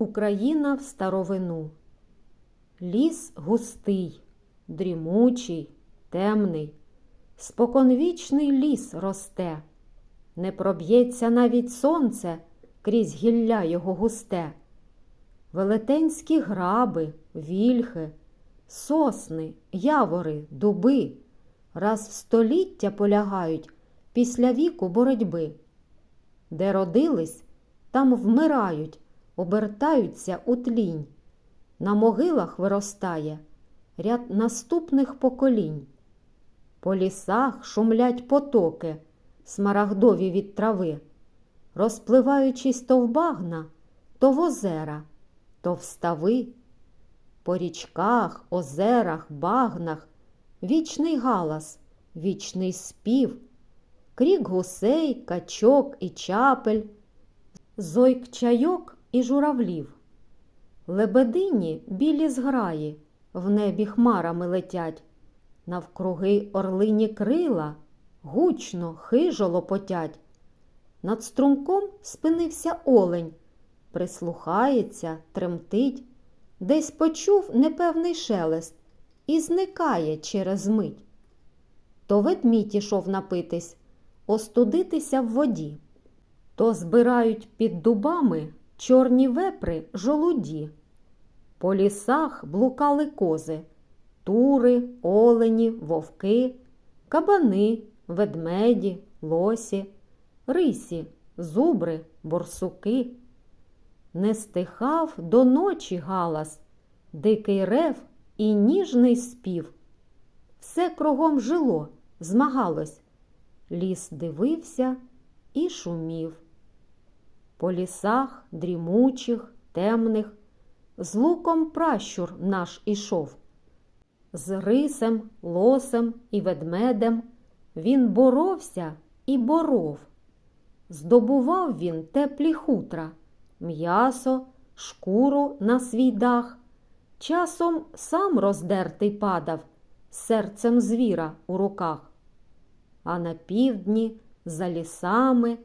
Україна в старовину. Ліс густий, дрімучий, темний, споконвічний ліс росте, не проб'ється навіть сонце крізь гілля його густе. Велетенські граби, вільхи, сосни, явори, дуби раз в століття полягають після віку боротьби. Де родились, там вмирають, обертаються у тлінь. На могилах виростає ряд наступних поколінь. По лісах шумлять потоки, смарагдові від трави, розпливаючись то в багна, то в озера, то в стави. По річках, озерах, багнах вічний галас, вічний спів, крік гусей, качок і чапель, зойк чайок і журавлів. Лебедині білі зграї в небі хмарами летять, навкруги орлині крила гучно, хижо лопотять. Над струмком спинився олень, прислухається, тремтить, десь почув непевний шелест і зникає через мить. То ведмідь ішов напитись, остудитися в воді, то збирають під дубами чорні вепри жолуді. По лісах блукали кози, тури, олені, вовки, кабани, ведмеді, лосі, рисі, зубри, борсуки. Не стихав до ночі галас, дикий рев і ніжний спів. Все кругом жило, змагалось. Ліс дивився і шумів. По лісах дрімучих, темних, з луком пращур наш ішов. З рисем, лосем і ведмедем він боровся і боров. Здобував він теплі хутра, м'ясо, шкуру на свій дах. Часом сам роздертий падав серцем звіра у руках. А на півдні, за лісами,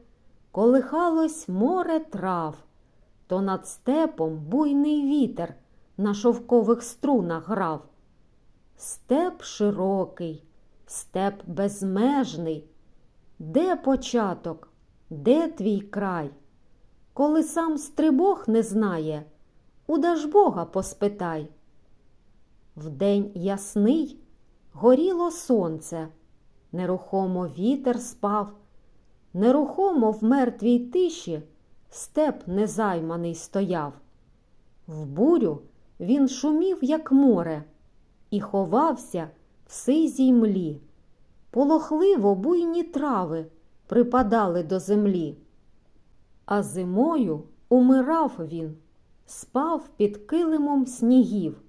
колихалось море трав, то над степом буйний вітер на шовкових струнах грав. Степ широкий, степ безмежний, де початок, де твій край? Коли сам стрибог не знає, у Дажбога поспитай. Вдень ясний горіло сонце, нерухомо вітер спав, нерухомо в мертвій тиші степ незайманий стояв. В бурю він шумів, як море, і ховався в сизій млі. Полохливо буйні трави припадали до землі. А зимою умирав він, спав під килимом снігів.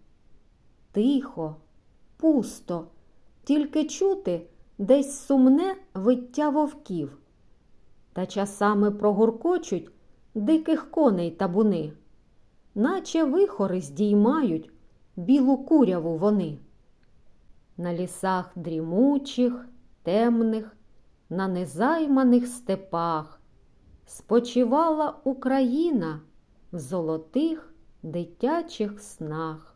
Тихо, пусто, тільки чути десь сумне виття вовків. Та часами прогуркочуть диких коней табуни, наче вихори здіймають білу куряву вони. На лісах дрімучих, темних, на незайманих степах спочивала Україна в золотих дитячих снах.